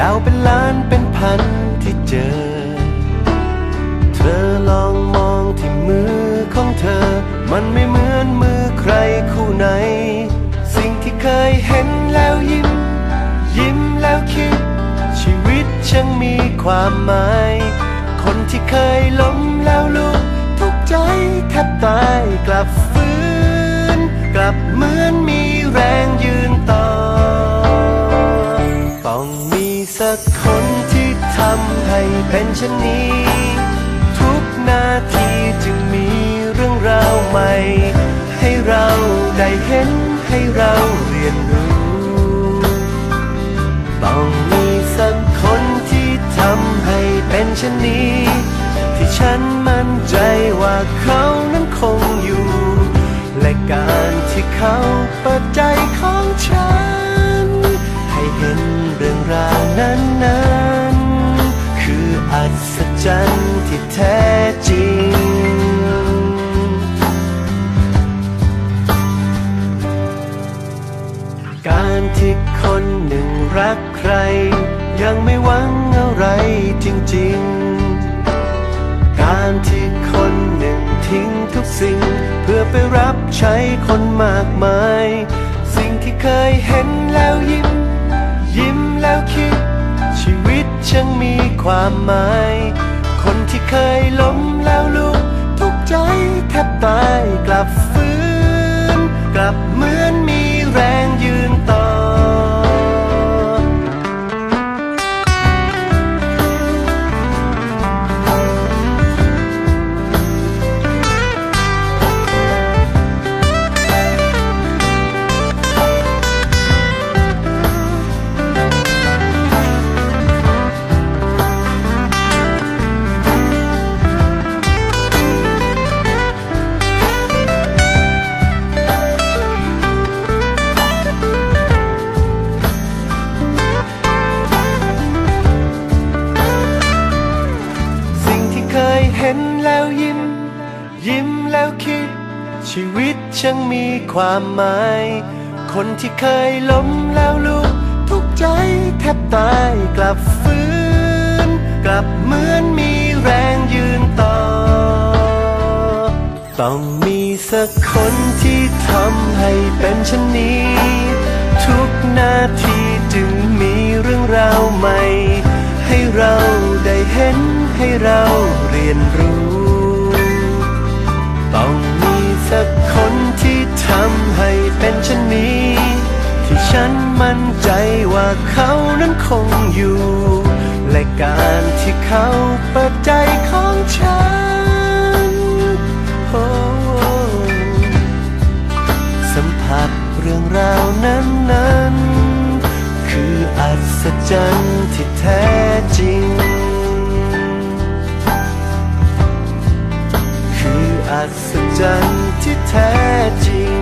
ดาวเป็นล้านเป็นพันที่เจอ เธอลองมองที่มือของเธอ มันไม่เหมือนมือใครคู่ไหน สิ่งที่เคยเห็นแล้วยิ้ม ยิ้มแล้วคิด ชีวิตช่างมีความหมาย คนที่เคยล้มแล้วลุกทุกใจแทบตายกลับฟื้น ที่ทำให้เป็นเช่นนี้ ทุกนาทีจึงมีเรื่องราวใหม่ ให้เราได้เห็นให้เราเรียนรู้ ต้องมีสักคนที่ทำให้เป็นเช่นนี้ ที่ฉันมั่นใจว่าเขานั้นคงอยู่ และการที่เขาเปิดใจเขอ รักใคร ยังไม่หวังอะไรจริงๆ การที่คนหนึ่งทิ้งทุกสิ่ง เพื่อไปรับใช้คนมากมาย สิ่งที่เคยเห็นแล้วยิ้ม ยิ้มแล้วคิด ชีวิตช่างมีความหมาย คนที่เคยล้มแล้วลุกทุกใจแทบตายกลับฟื้นกลับมือ ห็นแล้วยิ้ม ยิ้มแล้วคิด ชีวิตช่างมีความหมาย คนที่เคยล้มแล้วลุกทุกใจแทบตายกลับฟื้น กลับเหมือนมีแรงยืนต่อ ต้องมีสักคนที่ทำให้เป็นเช่นนี้ ทุกนาทีจึงมีเรื่องราวใหม่ ให้เราได้เห็นให้เรา ยนรู้ ต้องมีสักคนที่ทำให้เป็นเช่นนี้ ที่ฉันมั่นใจว่าเขานั้นคงอยู่ และการที่เขาเปิดใจของฉันโอ้สัมผัสเรื่องราวนั้นนั้น คืออัศจรรย์ที่แท้จริง ศจรรย์ที่แท้จริง